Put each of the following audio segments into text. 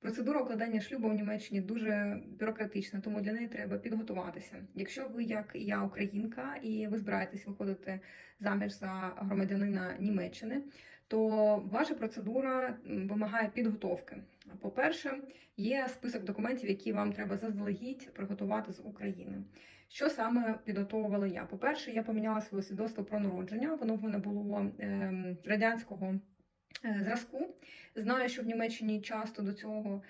Процедура укладання шлюбу в Німеччині дуже бюрократична, тому для неї треба підготуватися. Якщо ви, як і я, українка, і ви збираєтесь виходити заміж за громадянина Німеччини, то ваша процедура вимагає підготовки. По-перше, є список документів, які вам треба заздалегідь приготувати з України. Що саме підготовувала я? По-перше, я поміняла своє свідоцтво про народження. Воно в мене було ем, радянського зразку. Знаю, що в Німеччині часто до цього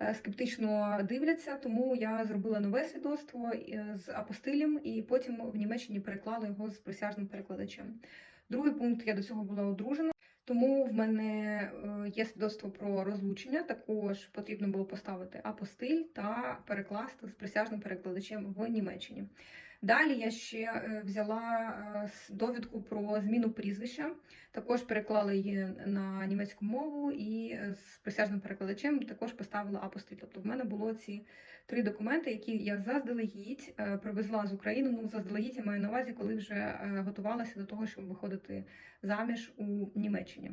е, скептично дивляться, тому я зробила нове свідоцтво е, з апостилем, і потім в Німеччині переклала його з присяжним перекладачем. Другий пункт я до цього була одружена. Тому в мене е, є свідоцтво про розлучення. Також потрібно було поставити апостиль та перекласти з присяжним перекладачем в Німеччині. Далі я ще е, взяла е, довідку про зміну прізвища. Також переклала її на німецьку мову і е, з присяжним перекладачем також поставила апостиль. Тобто в мене було ці три документи, які я заздалегідь привезла з України. Ну, заздалегідь я маю на увазі, коли вже готувалася до того, щоб виходити заміж у Німеччині.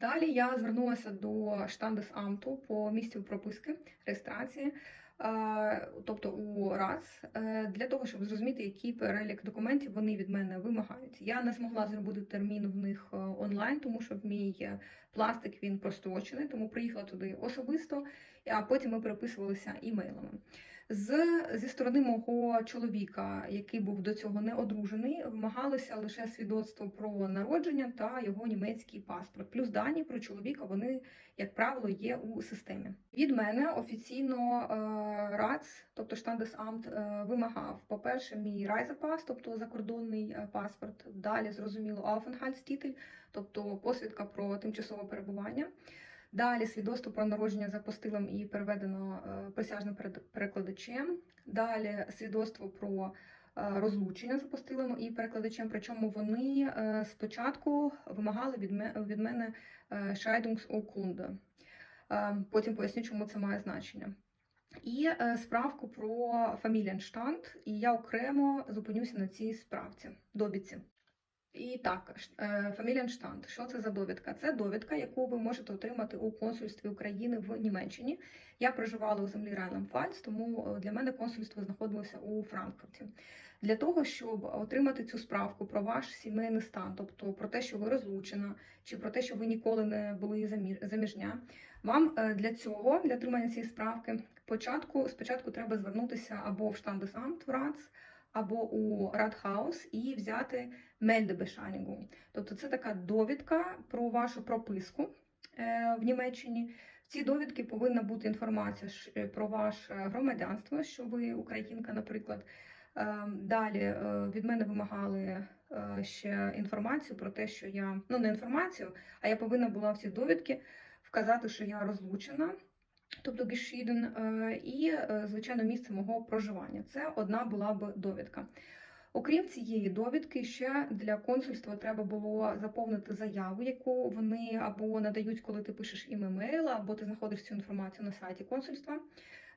Далі я звернулася до Штандесамту по місцю прописки реєстрації, тобто у РАЦ, е, для того, щоб зрозуміти, який перелік документів вони від мене вимагають. Я не змогла зробити термін в них е, онлайн, тому що мій е, пластик він прострочений, тому приїхала туди особисто, а потім ми переписувалися імейлами. З, зі сторони мого чоловіка, який був до цього не одружений, вимагалося лише свідоцтво про народження та його німецький паспорт. Плюс дані про чоловіка вони, як правило, є у системі. Від мене офіційно е, РАЦ, тобто Штандесамт, вимагав, по-перше, мій райзапас, тобто закордонний е, паспорт. Далі зрозуміло Aufenthaltstitel, тобто посвідка про тимчасове перебування. Далі свідоцтво про народження за постилом і переведено е, присяжним перекладачем. Далі свідоцтво про е, розлучення за постилом і перекладачем. Причому вони е, спочатку вимагали від мене Scheidungsurkunde. Потім поясню, чому це має значення. І справку про Familienstand, і я окремо зупинюся на цій справці, довідці. І так, е, Що це за довідка? Це довідка, яку ви можете отримати у консульстві України в Німеччині. Я проживала у землі Райланд-Пфальц, тому е, для мене консульство знаходилося у Франкфурті. Для того, щоб отримати цю справку про ваш сімейний стан, тобто про те, що ви розлучена, чи про те, що ви ніколи не були заміж- заміжня, вам е, для цього, для отримання цієї справки, початку, спочатку треба звернутися або в Штандесамт в РАЦ, або у Радхаус і взяти Мельдебешанігу. Тобто це така довідка про вашу прописку е, в Німеччині. В цій довідці повинна бути інформація е, про ваше громадянство, що ви українка, наприклад. Е, Далі від мене вимагали ще інформацію про те, що я ну не інформацію, а я повинна була в цій довідці вказати, що я розлучена. Тобто geschieden, е, і, е, звичайно, місце мого проживання. Це одна була б довідка. Окрім цієї довідки, ще для консульства треба було заповнити заяву, яку вони або надають, коли ти пишеш їм емейл, або ти знаходиш цю інформацію на сайті консульства,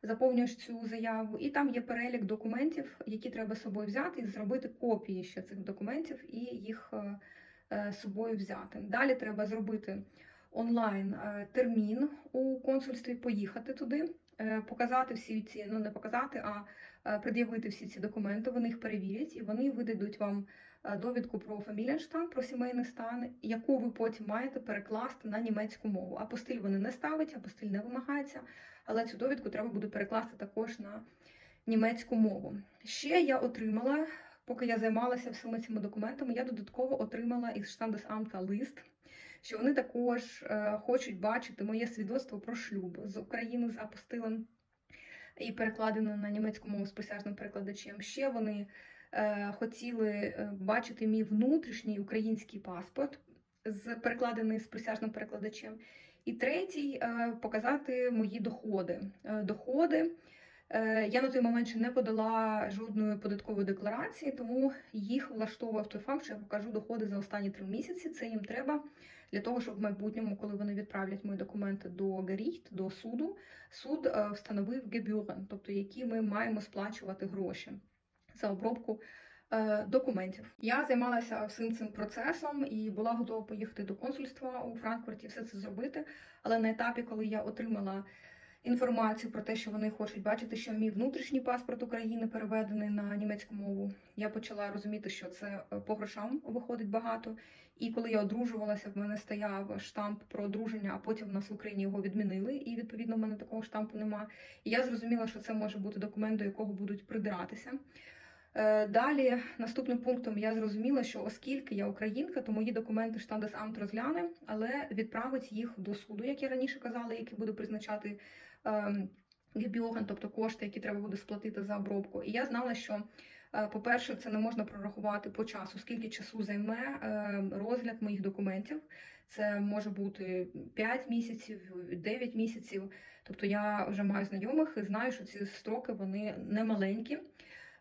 заповнюєш цю заяву, і там є перелік документів, які треба з собою взяти, і зробити копії ще цих документів і їх е, з собою взяти. Далі треба зробити онлайн е, термін у консульстві, поїхати туди, е, показати всі ці, ну не показати, а е, пред'явити всі ці документи. Вони їх перевірять і вони видадуть вам довідку про Familienstand, про сімейний стан, яку ви потім маєте перекласти на німецьку мову. Апостиль вони не ставить, апостиль не вимагається, але цю довідку треба буде перекласти також на німецьку мову. Ще я отримала. Поки я займалася всіми цими документами, я додатково отримала із Штандесамта лист, що вони також е, хочуть бачити моє свідоцтво про шлюб з України з апостилем і перекладено на німецьку мову з присяжним перекладачем. Ще вони е, хотіли е, бачити мій внутрішній український паспорт, з перекладений з присяжним перекладачем. І третій показати мої доходи. Доходи. Я на той момент ще не подала жодної податкової декларації, тому їх влаштовував той факт, що я покажу доходи за останні три місяці. Це їм треба для того, щоб в майбутньому, коли вони відправлять мої документи до Геріхт, до суду, суд е, встановив гебюрен, тобто які ми маємо сплачувати гроші за обробку е, документів. Я займалася всім цим процесом і була готова поїхати до консульства у Франкфурті, все це зробити. Але на етапі, коли я отримала інформацію про те, що вони хочуть бачити, що мій внутрішній паспорт України переведений на німецьку мову, я почала розуміти, що це е, по грошам виходить багато. І коли я одружувалася, в мене стояв штамп про одруження, а потім в нас в Україні його відмінили, і відповідно в мене такого штампу нема. І я зрозуміла, що це може бути документ, до якого будуть придиратися. Е, Далі, наступним пунктом, я зрозуміла, що оскільки я українка, то мої документи штандесамт розгляне, але відправить їх до суду, як я раніше казала, який буде призначати ем, гебіоген, тобто кошти, які треба буде сплатити за обробку. І я знала, що, е, по-перше, це не можна прорахувати по часу, скільки часу займе е, розгляд моїх документів. Це може бути 5 місяців, 9 місяців. Тобто я вже маю знайомих і знаю, що ці строки вони не маленькі.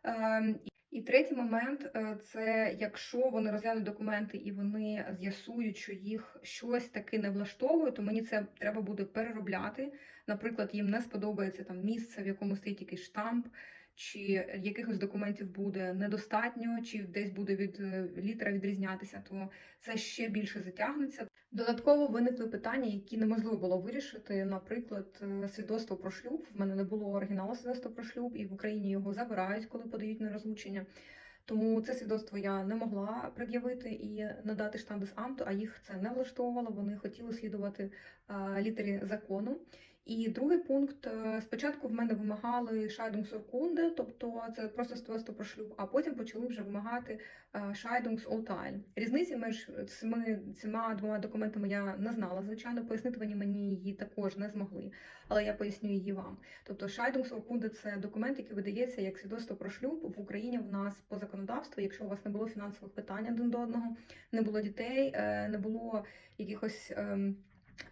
Ем, І третій момент е, це якщо вони розглянуть документи і вони з'ясують, що їх щось таки не влаштовує, то мені це треба буде переробляти. Наприклад, їм не сподобається там місце, в якому стоїть якийсь штамп, чи якихось документів буде недостатньо, чи десь буде від е, літера відрізнятися, то це ще більше затягнеться. Додатково виникли питання, які неможливо було вирішити. Наприклад, е, свідоцтво про шлюб. В мене не було оригіналу свідоцтва про шлюб, і в Україні його забирають, коли подають на розлучення. Тому це свідоцтво я не могла пред'явити і надати штамп амту, а їх це не влаштовувало. Вони хотіли слідувати літері закону. І другий пункт е, спочатку в мене вимагали шайдунгсуркунде, тобто це просто свідоцтво про шлюб, а потім почали вже вимагати шайдунгсоталь. Різниці між цими цими двома документами я не знала. Звичайно, пояснити вони мені її також не змогли, але я поясню її вам. Тобто шайдунгсуркунде – це документ, який видається як свідоцтво про шлюб в Україні. В нас по законодавству, якщо у вас не було фінансових питань один до одного, не було дітей, е, не було якихось.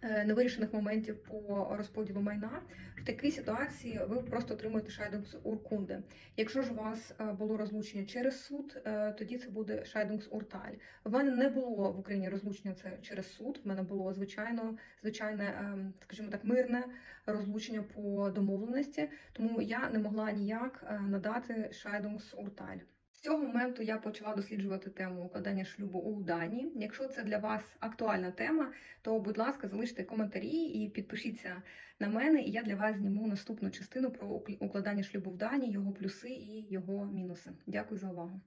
Е, Невирішених моментів по розподілу майна в такій ситуації ви просто отримуєте шайдунгс уркунде. Якщо ж у вас е, було розлучення через суд, е, тоді це буде шайдунгс урталь. В мене не було в Україні розлучення це через суд. В мене було звичайно звичайне, скажімо так, мирне розлучення по домовленості, тому я не могла ніяк надати шайдунгс урталь. Цього моменту я почала досліджувати тему укладання шлюбу у Данії. Якщо це для вас актуальна тема, то будь ласка, залиште коментарі і підпишіться на мене, і я для вас зніму наступну частину про укладання шлюбу в Данії, його плюси і його мінуси. Дякую за увагу.